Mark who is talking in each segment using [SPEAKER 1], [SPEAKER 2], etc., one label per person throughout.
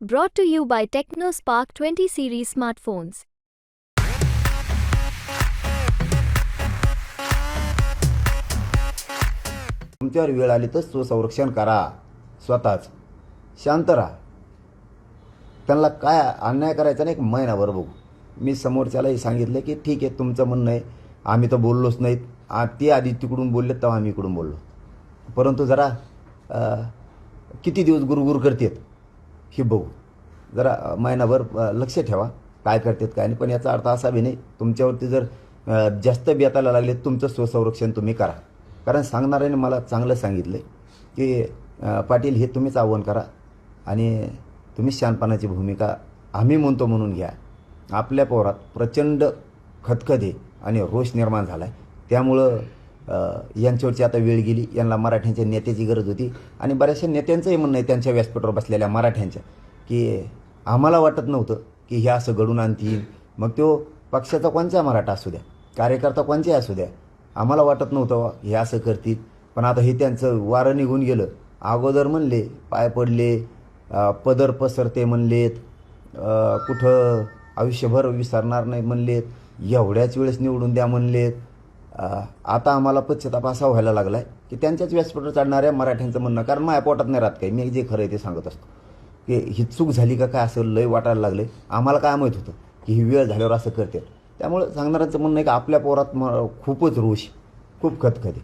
[SPEAKER 1] Brought to you by TechnoSpark 20 series smartphones.
[SPEAKER 2] तुमच्यावर वेळ आली तर स्वसंरक्षण करा. स्वतःच. शांत राहा. त्यांना काय अन्याय करायचा नाही एक महिनाभर बघू. मी समोरच्यालाही सांगितलं की ठीक आहे तुमचं म्हणणं आहे. आम्ही तर बोललोच नाहीत. आ ते आधी तिकडून बोलले तेव्हा आम्ही इकडून बोललो. परंतु जरा किती दिवस गुरगुर करतात? हे बघू. जरा महिनाभर लक्ष ठेवा. काय करतात काय नाही. पण याचा अर्थ असा बी नाही तुमच्यावरती जर जास्त बेतायला लागले तुमचं स्वसंरक्षण तुम्ही करा. कारण सांगणाऱ्याने मला चांगलं सांगितलं की पाटील हे तुम्हीच आव्हान करा आणि तुम्ही शानपणाची भूमिका आम्ही म्हणतो म्हणून घ्या. आपल्या पोरात प्रचंड खतखते आणि रोष निर्माण झाला आहे त्यामुळं यांच्यावरची आता वेळ गेली. यांना मराठ्यांच्या नेत्याची गरज होती. आणि बऱ्याचशा नेत्यांचंही म्हणणं आहे त्यांच्या व्यासपीठावर बसलेल्या मराठ्यांच्या की आम्हाला वाटत नव्हतं की हे असं घडून आणतील. मग तो पक्षाचा कोणचा मराठा असू द्या कार्यकर्ता कोणचाही असू द्या आम्हाला वाटत नव्हतं हे असं करतील. पण आता हे त्यांचं वारं निघून गेलं. अगोदर म्हणले पाय पडले पदर पसरते म्हणलेत कुठं आयुष्यभर विसरणार नाही म्हणलेत एवढ्याच वेळेस निवडून द्या म्हणलेत. आता आम्हाला पश्चाताप असा व्हायला लागला आहे की त्यांच्याच व्यासपीठावर चढणाऱ्या मराठ्यांचं म्हणणं कारण माझ्या पोटात नाही राहत काही. मी जे खरं आहे ते सांगत असतो. की ही चूक झाली का काय असं लय वाटायला लागले. आम्हाला काय माहीत होतं की ही वेळ झाल्यावर असं करते त्यामुळं सांगणाऱ्यांचं म्हणणं आहे की आपल्या पोरात म खूपच रोष खूप खतखते.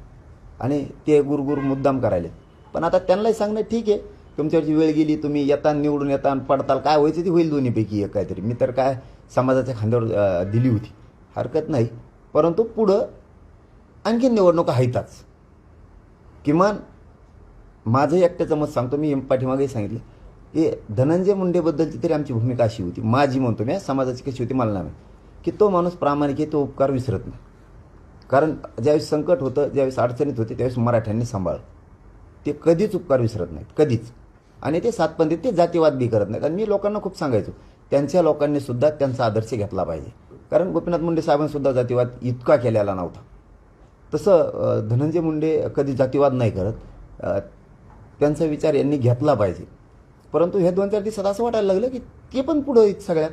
[SPEAKER 2] आणि ते गुरगुर मुद्दाम करायले. पण आता त्यांनाही सांगणं ठीक आहे. तुमच्यावरची वेळ गेली तुम्ही येता निवडून येता पडताल. काय व्हायचं ती होईल दोन्हीपैकी एक काहीतरी. मी तर काय समाजाच्या खांद्यावर दिली होती. हरकत नाही. परंतु पुढं आणखीन निवडणुका आहेतच. किमान माझं एकट्याचं मत सांगतो मी पाठीमागे सांगितलं की धनंजय मुंडेबद्दलची तरी आमची भूमिका अशी होती माझी म्हणतो मी समाजाची कशी होती मला नाही की तो माणूस प्रामाणिक आहे तो उपकार विसरत नाही. कारण ज्यावेळेस संकट होतं ज्यावेळेस अडचणीत होते त्यावेळेस मराठ्यांनी सांभाळलं. ते कधीच उपकार विसरत नाहीत कधीच. आणि ते सातपंथी ते जातीवाद बी करत नाहीत. आणि मी लोकांना खूप सांगायचो त्यांच्या लोकांनी सुद्धा त्यांचा आदर्श घेतला पाहिजे. कारण गोपीनाथ मुंडे साहेबांसुद्धा जातीवाद इतका केलेला नव्हता. तसं धनंजय मुंडे कधी जातीवाद नाही करत. त्यांचा विचार यांनी घेतला पाहिजे. परंतु हे दोन चार दिवसात असं वाटायला लागलं की ते पण पुढं सगळ्यात.